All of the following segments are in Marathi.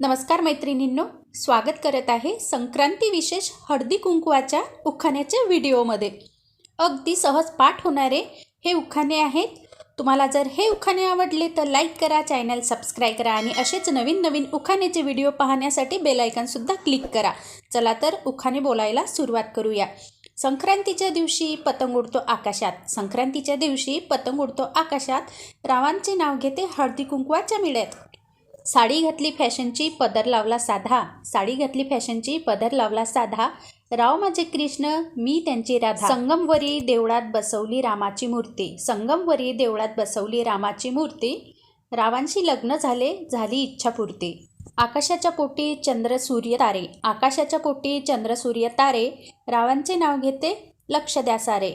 नमस्कार मैत्रिणींनो स्वागत करत आहे संक्रांती विशेष हळदी कुंकवाच्या उखाण्याच्या व्हिडिओमध्ये. अगदी सहज पाठ होणारे हे उखाणे आहेत. तुम्हाला जर हे उखाणे आवडले तर लाईक करा चॅनल सबस्क्राईब करा आणि असेच नवीन नवीन उखाण्याचे व्हिडिओ पाहण्यासाठी बेलायकनसुद्धा क्लिक करा. चला तर उखाणे बोलायला सुरुवात करूया. संक्रांतीच्या दिवशी पतंग उडतो आकाशात. संक्रांतीच्या दिवशी पतंग उडतो आकाशात. रावांचे नाव घेते हळदी कुंकवाच्या मिळ्यात. साडी घातली फॅशनची पदर लावला साधा. साडी घातली फॅशनची पदर लावला साधा. राव माझे कृष्ण मी त्यांची राधा. संगमवरी देवळात बसवली रामाची मूर्ती. संगमवरी देवळात बसवली रामाची मूर्ती. रावांशी लग्न झाले झाली इच्छापूर्ती आकाशाच्या पोटी चंद्र सूर्य तारे. आकाशाच्या पोटी चंद्र सूर्य तारे. रावांचे नाव घेते लक्ष द्या सारे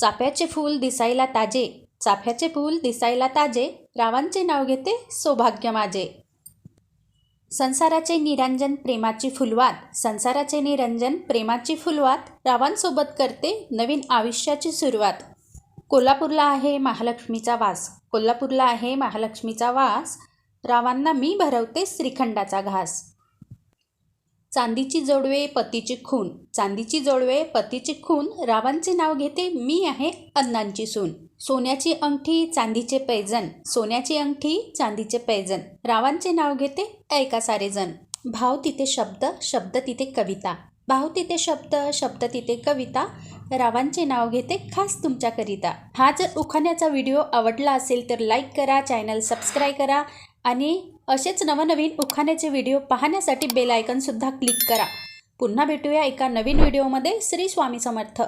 चाफ्याचे फूल दिसायला ताजे. चाफ्याचे फूल दिसायला ताजे. रावांचे नाव घेते सौभाग्य माझे. संसाराचे निरंजन प्रेमाची फुलवात. संसाराचे निरंजन प्रेमाची फुलवात. रावांसोबत करते नवीन आयुष्याची सुरुवात. कोल्हापूरला आहे महालक्ष्मीचा वास. कोल्हापूरला आहे महालक्ष्मीचा वास. रावांना मी भरवते श्रीखंडाचा घास. चांदीची जोडवे पतीची खून. चांदीची जोडवे पतीची खून. रावांचे नाव घेते मी आहे अन्नांची सून. सोन्याची अंगठी चांदीचे पैजन सोन्याची अंगठी चांदीचे पैजन रावांचे नाव घेते ऐका सारेजण. भाव तिथे शब्द शब्द तिथे कविता. भाव तिथे शब्द शब्द तिथे कविता. रावांचे नाव घेते खास तुमच्याकरिता हा जर उखाण्याचा व्हिडिओ आवडला असेल तर लाईक करा चॅनल सबस्क्राईब करा आणि असेच नवनवीन उखाण्याचे व्हिडिओ पाहण्यासाठी बेल आयकनसुद्धा क्लिक करा. पुन्हा भेटूया एका नवीन व्हिडिओमध्ये. श्री स्वामी समर्थ.